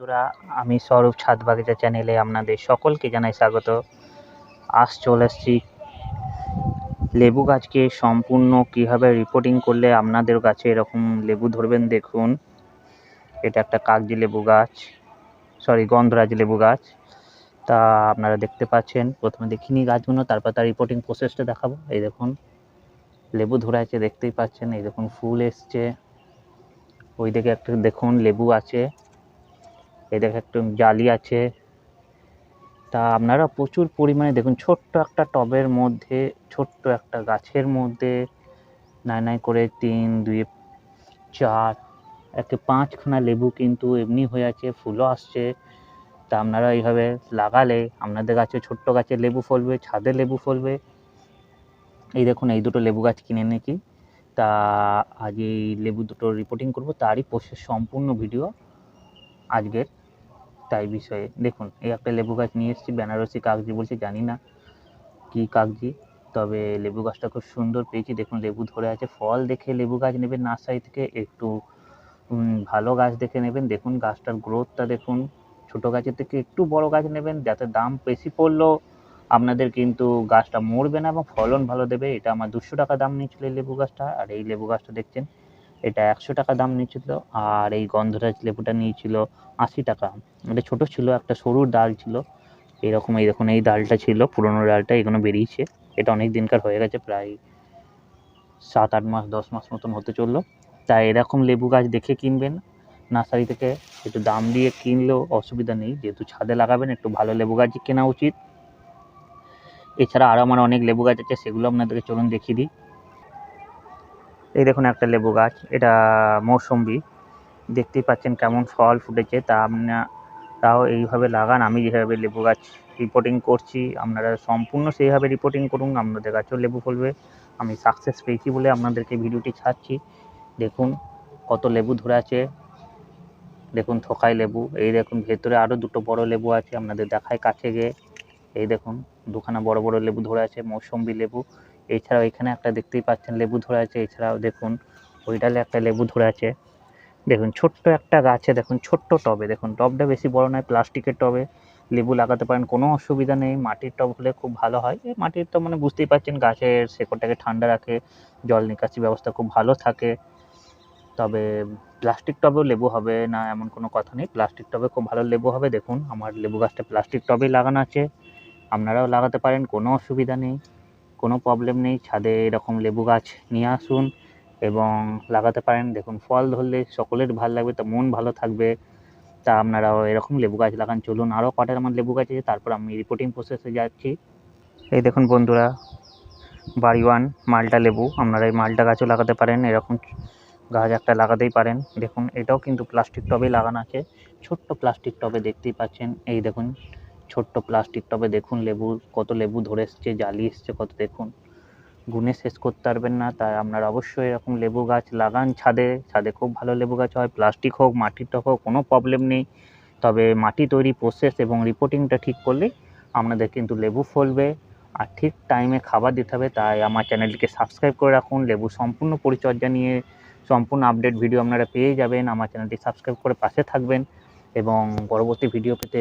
বন্ধুরা, আমি স্বরূপ ছাদ বাগিচা চ্যানেলে আপনাদের সকলকে জানাই স্বাগত। আজ চলে এসেছি লেবু গাছকে সম্পূর্ণ কীভাবে রিপোর্টিং করলে আপনাদের গাছে এরকম লেবু ধরবেন দেখুন। এটা একটা কাগজি লেবু গাছ সরি গন্ধরাজ লেবু গাছ। তা আপনারা দেখতে পাচ্ছেন, প্রথমে দেখিনি গাছগুলো, তারপর তার রিপোর্টিং প্রসেসটা দেখাবো। এই দেখুন, লেবু ধরে আছে, দেখতেই পাচ্ছেন, এই দেখুন, ফুল এসছে। ওই দিকে একটা দেখুন, লেবু আছে। এই দেখে একটু জালি আছে। তা আপনারা প্রচুর পরিমাণে দেখুন, ছোট্ট একটা টবের মধ্যে, ছোট্ট একটা গাছের মধ্যে, নাই নাই করে তিন, দুই, চার, একে পাঁচখানা লেবু কিন্তু এমনি হয়ে আছে, ফুলও আসছে। তা আপনারা এইভাবে লাগালে আপনাদের গাছে ছোট্ট গাছে লেবু ফলবে, ছাদে লেবু ফলবে। এই দেখুন, এই দুটো লেবু গাছ কিনে এনেছি তা আজ এই লেবু দুটো রিপোর্টিং করব, তারই প্রসেস সম্পূর্ণ ভিডিও আজকের। তাই বিষয়ে। দেখুন, এই একটা লেবু গাছ নিয়ে এসেছি, বেনারসি কাগজি বলছে, জানি না কি কাগজি তবে লেবু গাছটা খুব সুন্দর পেয়েছি। দেখুন, লেবু ধরে আছে, ফল দেখে লেবু গাছ নেবেন, নার্সারি থেকে একটু ভালো গাছ দেখে নেবেন। দেখুন, গাছটার গ্রোথটা দেখুন, ছোট গাছের থেকে একটু বড় গাছ নেবেন, যাতে দাম বেশি পড়লেও আপনাদের কিন্তু গাছটা মরবে না এবং ফলন ভালো দেবে। এটা আমার দুশো টাকা দাম নিয়েছিল এই লেবু গাছটা, আর এই লেবু গাছটা দেখছেন এটা একশো টাকা দাম নিয়েছিল আর এই গন্ধরাজ লেবুটা নিয়েছিল আশি টাকা। এটা ছোট ছিল, একটা সরু ডাল ছিল। এরকম, এই দেখুন, এই ডালটা ছিল, পুরোনো ডালটা এগুলো বেরিয়েছে। এটা অনেক দিনকার হয়ে গেছে, প্রায় সাত আট মাস, দশ মাস মতন হতে চলল। তাই এরকম লেবু গাছ দেখে কিনবেন। নার্সারি থেকে একটু দাম দিয়ে কিনলেও অসুবিধা নেই। যেহেতু ছাদে লাগাবেন, একটু ভালো লেবু গাছই কেনা উচিত। এছাড়া আরও আমার অনেক লেবু গাছ আছে, সেগুলো আপনাদেরকে চলুন দেখিয়ে দিই। এই দেখুন একটা লেবু গাছ, এটা মৌসম্বি। দেখতেই পাচ্ছেন কেমন ফল ফুটেছে। তা আপনার তাও এইভাবে লাগান, আমি যেভাবে লেবু গাছ রিপোর্টিং করছি, আপনারা সম্পূর্ণ সেইভাবে রিপোর্টিং করুন, আপনাদের গাছেও লেবু ফলবে। আমি সাকসেস পেয়েছি বলে আপনাদেরকে ভিডিওটি ছাড়ছি। দেখুন কত লেবু ধরে আছে। দেখুন থোকাই লেবু, এই দেখুন ভেতরে আরও দুটো বড় লেবু আছে, আপনাদের দেখায় কাছে গিয়ে। এই দেখুন, দুখানা বড় বড় লেবু ধরে আছে, মৌসম্বি লেবু। এছাড়াও এখানে একটা দেখতেই পাচ্ছেন লেবু ধরে আছে, এছাড়াও দেখুন ওই ডালে একটা লেবু ধরে আছে। দেখুন, ছোট্ট একটা গাছে দেখুন, ছোট্ট টবে, দেখুন, টবটা বেশি বড় নয়, প্লাস্টিকের টবে। লেবু লাগাতে পারেন, কোনো অসুবিধা নেই। মাটির টব হলে খুব ভালো হয়। এই মাটির টব মানে বুঝতেই পারছেন, গাছের শেকড়টাকে ঠান্ডা রাখে, জল নিকাশি ব্যবস্থা খুব ভালো থাকে। তবে প্লাস্টিক টবেও লেবু হবে না, এমন কোনো কথা নেই। প্লাস্টিক টবে খুব ভালো লেবু হবে, দেখুন, আমার লেবু গাছটা প্লাস্টিক টবেই লাগানো আছে। আপনারাও লাগাতে পারেন, কোনো অসুবিধা নেই। কোনো প্রবলেম নেই, ছাদে এরকম লেবু গাছ নিয়ে আসুন এবং লাগাতে পারেন। দেখুন, ফল ধরলে সকলের ভালো লাগবে, তা মন ভালো থাকবে। তা আপনারাও এরকম লেবু গাছ লাগান, চলুন। আরও কটার আমার লেবু গাছ আছে, তারপর আমি রিপোর্টিং প্রসেসে যাচ্ছি। এই দেখুন বন্ধুরা বাড়ি ওয়ান মালটা লেবু, আপনারা এই মালটা গাছও লাগাতে পারেন, এরকম গাছ একটা লাগাতেই পারেন। দেখুন, এটাও কিন্তু প্লাস্টিক টবে লাগানো আছে, ছোট্ট প্লাস্টিক টবে দেখতেই পাচ্ছেন। এই দেখুন ছোট্ট প্লাস্টিক টবে দেখুন লেবু, কত লেবু ধরে এসছে জালি এসছে, কত দেখুন। গুনে শেষ করতে পারবেন না, তাই আপনারা অবশ্যই এরকম লেবু গাছ লাগান ছাদে। ছাদে খুব ভালো লেবু গাছ হয়, প্লাস্টিক হোক, মাটির টব হোক, কোনো প্রবলেম নেই। তবে মাটি তৈরি প্রসেস এবং রিপোর্টিংটা ঠিক করলে আপনাদের কিন্তু লেবু ফলবে। আর ঠিক টাইমে খাবার দিতে হবে, তাই আমার চ্যানেলটিকে সাবস্ক্রাইব করে রাখুন। লেবু সম্পূর্ণ পরিচর্যা নিয়ে সম্পূর্ণ আপডেট ভিডিও আপনারা পেয়ে যাবেন। আমার চ্যানেলটি সাবস্ক্রাইব করে পাশে থাকবেন এবং পরবর্তী ভিডিও পেতে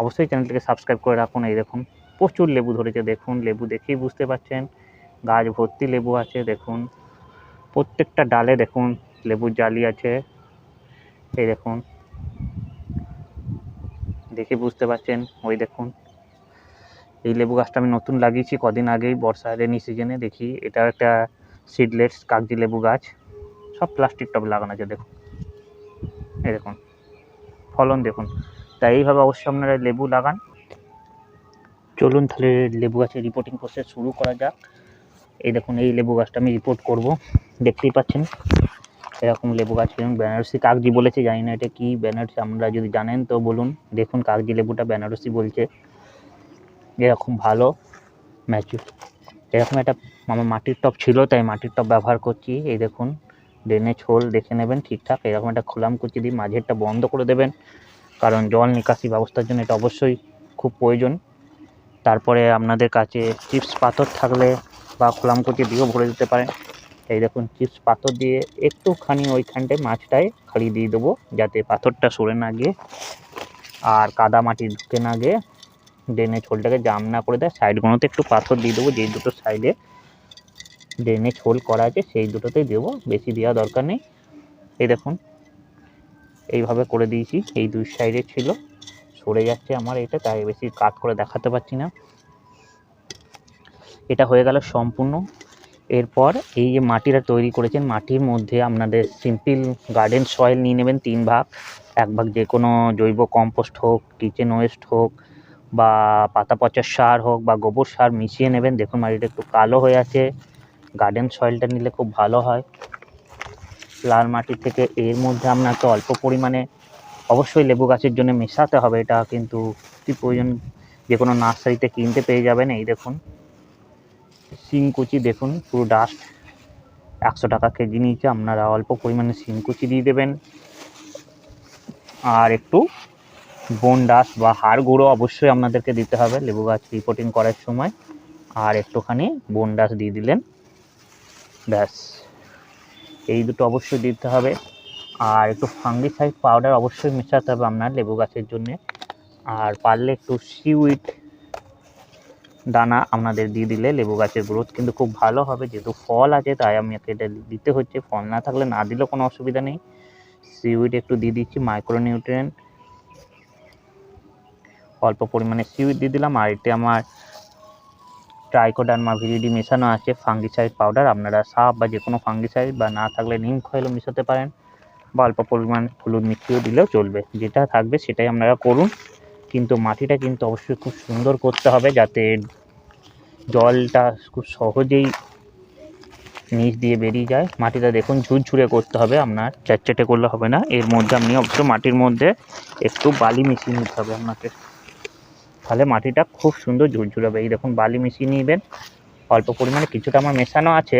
অবশ্যই চ্যানেলটিকে সাবস্ক্রাইব করে রাখুন। এই দেখুন, প্রচুর লেবু ধরেছে। দেখুন, লেবু দেখেই বুঝতে পারছেন, গাছ ভর্তি লেবু আছে, দেখুন, প্রত্যেকটা ডালে দেখুন লেবুর জালি আছে। এই দেখুন, দেখে বুঝতে পারছেন, ওই দেখুন, এই লেবু গাছটা আমি নতুন লাগিয়েছি কদিন আগেই, বর্ষা রেনি সিজনে দেখি এটা একটা সিডলেটস কাগজি লেবু গাছ, সব প্লাস্টিক টব লাগানো আছে, দেখুন। এই দেখুন, ফলন দেখুন তাই এইভাবে অবশ্যই আপনারা লেবু লাগান। চলুন তাহলে লেবু গাছের রিপোর্টিং প্রসেস শুরু করা যাক। এই দেখুন, এই লেবু গাছটা আমি রিপোর্ট করব। দেখতেই পাচ্ছেন, এরকম লেবু গাছ এবং বেনারসি কাগজি বলেছে, জানি না এটা কি বেনারসি আমরা যদি জানেন তো বলুন। দেখুন কাগজি লেবুটা বেনারসি বলছে। এরকম ভালো ম্যাচুর এরকম একটা আমার মাটির টব ছিল, তাই মাটির টব ব্যবহার করছি। এই দেখুন ড্রেনেজ হোল দেখে নেবেন ঠিকঠাক, এরকম একটা খোলাম কুচি দিয়ে মাঝেরটা বন্ধ করে দেবেন। কারণ জল নিকাশি ব্যবস্থার জন্য এটা অবশ্যই খুব প্রয়োজন। তারপরে আপনাদের কাছে চিপস পাথর থাকলে বা খোলামকুচি দিয়েও ভরে দিতে পারেন। এই দেখুন, চিপস পাথর দিয়ে একটুখানি ওইখানটায় মাছটায় খালি দিয়ে দেবো, যাতে পাথরটা সরে না গিয়ে আর কাদা মাটি ঢুকে না গিয়ে ড্রেনে ছোলটাকে জাম না করে দেয়। সাইডগুলোতে একটু পাথর দিয়ে দেবো, যেই দুটো সাইডে ড্রেনে ছোল করা আছে, সেই দুটোতেই দেবো, বেশি দেওয়া দরকার নেই। এই দেখুন এইভাবে করে দিয়েছি। এই দুই সাইডে ছিল। সরে যাচ্ছে আমার এটা, তাই বেশি কাট করে দেখাতে পারছি না। এটা হয়ে গেল সম্পূর্ণ। এরপর এই যে মাটিটা তৈরি করেছেন, মাটির মধ্যে আপনাদের সিম্পল গার্ডেন সয়েল নিয়ে নেবেন, তিন ভাগ। এক ভাগ যে কোনো জৈব কম্পোস্ট হোক কিচেন ওয়েস্ট হোক, বা পাতা পচার সার হোক, বা গোবর সার মিশিয়ে নেবেন। দেখুন মাটিটা একটু কালো হয়ে আছে। গার্ডেন সয়েলটা নিলে খুব ভালো হয়। লাল মাটি থেকে এর মধ্যে আপনাকে অল্প পরিমাণে অবশ্যই লেবু গাছের জন্য মেশাতে হবে। এটা কিন্তু প্রয়োজন। যে কোনো নার্সারিতে কিনতে পেয়ে যাবেন। এই দেখুন। শিংকুচি দেখুন। পুরো ডাস্ট একশো টাকা কেজি নিচে আপনারা অল্প পরিমাণে শিংকুচি দিয়ে দেবেন। আর একটু বন ডাস্ট বা হাড় গুঁড়ো অবশ্যই আপনাদেরকে দিতে হবে। লেবু গাছ রিপোর্টিং করার সময়। আর একটুখানি বন ডাস্ট দিয়ে দিলেন। ব্যাস। এই দুটো অবশ্যই দিতে হবে। আর একটু ফাঙ্গিসাইড পাউডার অবশ্যই মেশাতে হবে আপনার লেবু গাছের জন্য। আর পারলে একটু সিউইড দানা আপনাদের দিয়ে দিলে লেবু গাছের গ্রোথ কিন্তু খুব ভালো হবে। যেহেতু ফল আছে, তাই আমি এটা দিতে হচ্ছে। ফল না থাকলে না দিলেও কোনো অসুবিধা নেই। সিউইড একটু দিয়ে দিচ্ছি মাইক্রোনিউট্রিয়েন্ট অল্প পরিমাণে সিউইড দিয়ে দিলাম। আর এতে আমার ট্রাইকোডার্মা ভিরিডি মেশানো আছে ফাঙ্গিসাইড পাউডার আপনারা সাপ বা যে কোনো ফাঙ্গিসাইড বা না থাকলে নিম খয়েলও মেশাতে পারেন বা অল্প পরিমাণ হলুদ মিশিয়েও দিলেও চলবে। যেটা থাকবে সেটাই আপনারা করুন। কিন্তু মাটিটা কিন্তু অবশ্যই খুব সুন্দর করতে হবে যাতে জলটা খুব সহজেই নিচ দিয়ে বেরিয়ে যায়। মাটিটা দেখুন ঝুরঝুরে করতে হবে, আপনার চ্যাটচ্যাটে করলে হবে না। এর মধ্যে আপনি অবশ্য মাটির মধ্যে একটু বালি মিশিয়ে নিতে হবে আপনাকে। তাহলে মাটিটা খুব সুন্দর ঝুরঝুরে হবে। এই দেখুন, বালি মিশিয়ে নেবেন। অল্প পরিমাণে কিছুটা আমার মেশানো আছে,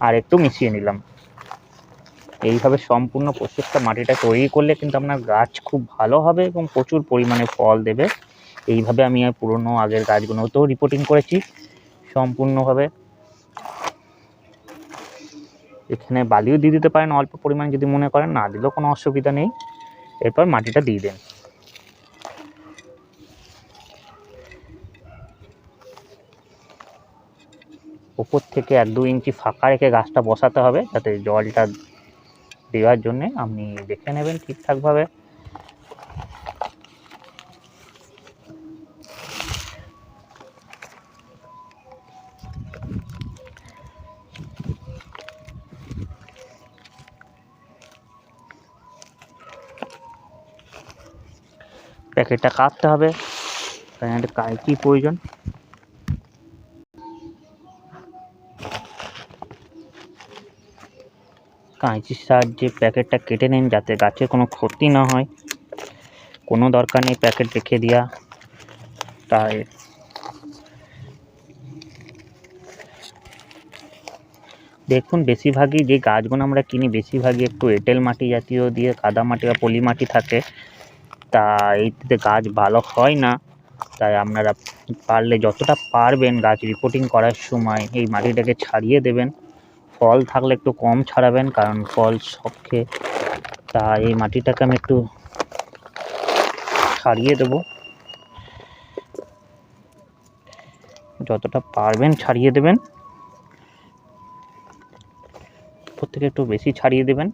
আর একটু মিশিয়ে নিলাম। এইভাবে সম্পূর্ণ প্রত্যেকটা মাটিটা তৈরি করলে কিন্তু আপনার গাছ খুব ভালো হবে এবং প্রচুর পরিমাণে ফল দেবে। এইভাবে আমি আর পুরনো আগের গাছগুলোতেও রিপোর্টিং করেছি সম্পূর্ণভাবে। এখানে বালিও দিয়ে দিতে পারেন অল্প পরিমাণে যদি মনে করেন, না দিলেও কোনো অসুবিধা নেই। এরপর মাটিটা দিয়ে দেন। ওপর থেকে এক দু ইঞ্চি ফাঁকা রেখে গাছটা বসাতে হবে, যাতে জলটা দেওয়ার জন্যে আপনি দেখে নেবেন ঠিকঠাকভাবে। প্যাকেটটা কাটতে হবে। একটা কাঁচি প্রয়োজন? কাঁচির সাহায্যে প্যাকেটটা কেটে নিন যাতে গাছের কোনো ক্ষতি না হয়। কোনো দরকার নেই প্যাকেট রেখে দেওয়া তাই। দেখুন, বেশিরভাগই যে গাছগুলো আমরা কিনি, বেশিরভাগই একটু এঁটেল মাটি জাতীয় দিয়ে কাদা মাটি বা পলি মাটি থাকে। তা এইতে গাছ ভালো হয় না। তাই আপনারা পারলে যতটা পারবেন গাছ রিপোর্টিং করার সময় এই মাটিটাকে ছাড়িয়ে দেবেন। ফল থাকলে একটু কম ছাড়াবেন, কারণ ফল সব খেয়ে তা এই মাটিটাকে আমি একটু ছাড়িয়ে দেব। যতটা পারবেন ছাড়িয়ে দেবেন। থেকে একটু বেশি ছাড়িয়ে দেবেন।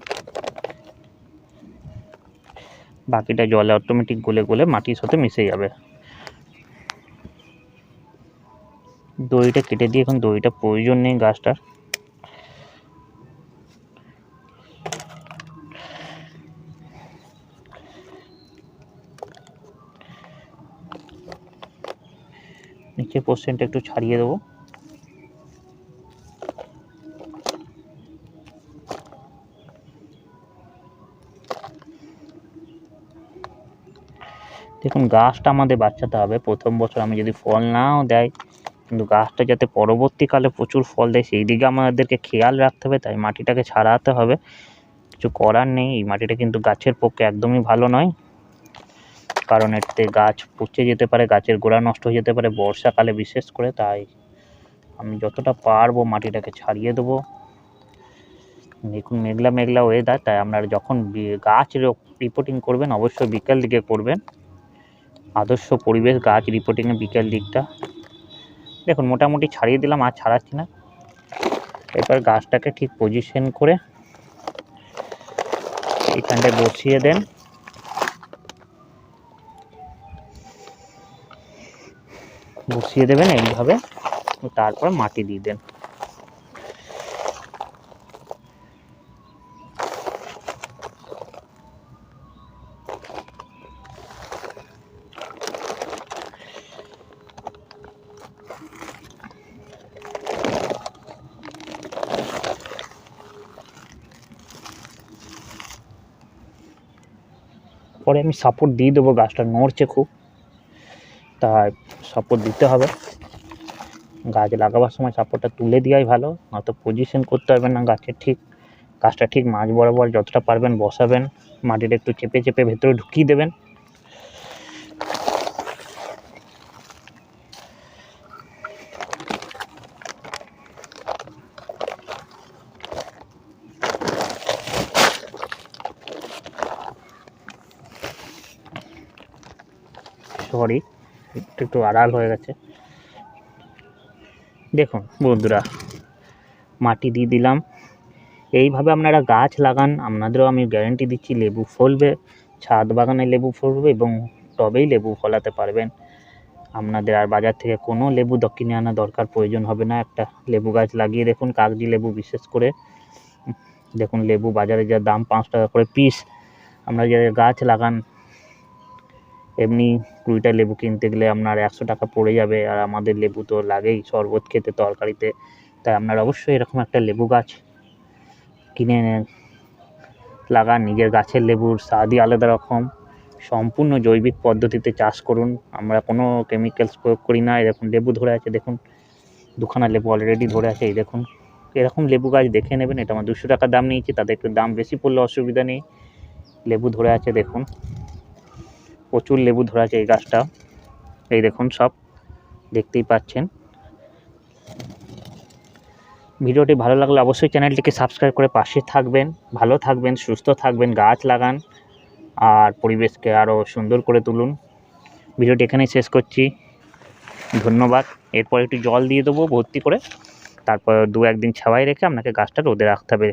বাকিটা জলে অটোমেটিক গলে গলে মাটির সাথে মিশে যাবে। দড়িটা কেটে দিয়ে, এখন দড়িটা প্রয়োজন নেই গাছটার। নিচে পোর্শনটা একটু ছাড়িয়ে দেবো। দেখুন, গাছটা আমাদের বাঁচাতে হবে। প্রথম বছর আমি যদি ফল নাও দেয়, কিন্তু গাছটা যাতে পরবর্তীকালে প্রচুর ফল দেয়, সেই দিকে আমাদেরকে খেয়াল রাখতে হবে। তাই মাটিটাকে ছাড়াতে হবে। কিছু করার নেই। এই মাটিটা কিন্তু গাছের পক্ষে একদমই ভালো নয়। কারণ এতে গাছ পচে যেতে পারে, গাছের গোড়া নষ্ট হয়ে যেতে পারে, বর্ষাকালে বিশেষ করে, তাই আমি যতটা পারব মাটিটাকে ছাড়িয়ে দেবো। দেখুন, মেঘলা মেঘলা ওয়েদার তাই আপনারা যখন গাছ রিপোর্টিং করবেন, অবশ্যই বিকেল দিকে করবেন। আদর্শ পরিবেশ গাছ রিপোর্টিংয়ের বিকেল দিকটা। দেখুন, মোটামুটি ছাড়িয়ে দিলাম, আর ছাড়াচ্ছি না। এবার গাছটাকে ঠিক পজিশন করে এখানটায় বসিয়ে দেন। বসিয়ে দেবেন এইভাবে, তারপর মাটি দিয়ে দেন। পরে আমি সাপোর্ট দিয়ে দেবো গাছটা, নড়ছে খুব। তাই সাপোর্ট দিতে হবে। গাছ লাগাবার সময় সাপোর্টটা তুলে দেওয়াই ভালো, নয়তো পজিশন করতে হবে না গাছের ঠিক। গাছটা ঠিক মাঝ বরাবর যতটা পারবেন বসাবেন মাটিটা একটু চেপে চেপে ভেতরে ঢুকিয়ে দেবেন। সরি একটু একটু আড়াল হয়ে গেছে। দেখুন বন্ধুরা, মাটি দিয়ে দিলাম। এইভাবে আপনারা গাছ লাগান, আপনাদেরও আমি গ্যারেন্টি দিচ্ছি লেবু ফলবে, ছাদ বাগানে লেবু ফলবে এবং টবেই লেবু ফলাতে পারবেন। আপনাদের আর বাজার থেকে কোনো লেবু দ- কিনে আনা দরকার প্রয়োজন হবে না। একটা লেবু গাছ লাগিয়ে দেখুন, কাগজি লেবু বিশেষ করে। দেখুন লেবু বাজারে যা দাম পাঁচ টাকা করে পিস। আপনারা যে গাছ লাগান এমনি কুড়িটা লেবু কিনতে গেলে আপনার একশো টাকা পড়ে যাবে আর আমাদের লেবু তো লাগেই শরবত খেতে তরকারিতে। তাই আপনারা অবশ্যই এরকম একটা লেবু গাছ কিনে লাগান, নিজের গাছের লেবুর স্বাদই আলাদা রকম। সম্পূর্ণ জৈবিক পদ্ধতিতে চাষ করুন। আমরা কোনো কেমিক্যালস প্রয়োগ করি না। এরকম লেবু ধরে আছে, দেখুন। দুখানা লেবু অলরেডি ধরে আছে, এই দেখুন। এরকম লেবু গাছ দেখে নেবেন, এটা আমার দুশো টাকা দাম নিয়েছি তাদের একটু দাম বেশি পড়লে অসুবিধা নেই। লেবু ধরে আছে, দেখুন। প্রচুর লেবু ধরে আছে এই গাছটা। এই দেখুন সব, দেখতেই পাচ্ছেন। ভিডিওটি ভালো লাগলে অবশ্যই চ্যানেলটিকে সাবস্ক্রাইব করে পাশে থাকবেন, ভালো থাকবেন, সুস্থ থাকবেন, গাছ লাগান, আর পরিবেশকে আরও সুন্দর করে তুলুন। ভিডিওটি এখানেই শেষ করছি। ধন্যবাদ। এরপর একটু জল দিয়ে দেবো, ভর্তি করে। তারপর দু একদিন ছাওয়াই রেখে আপনাকে গাছটা রোদে রাখতে হবে।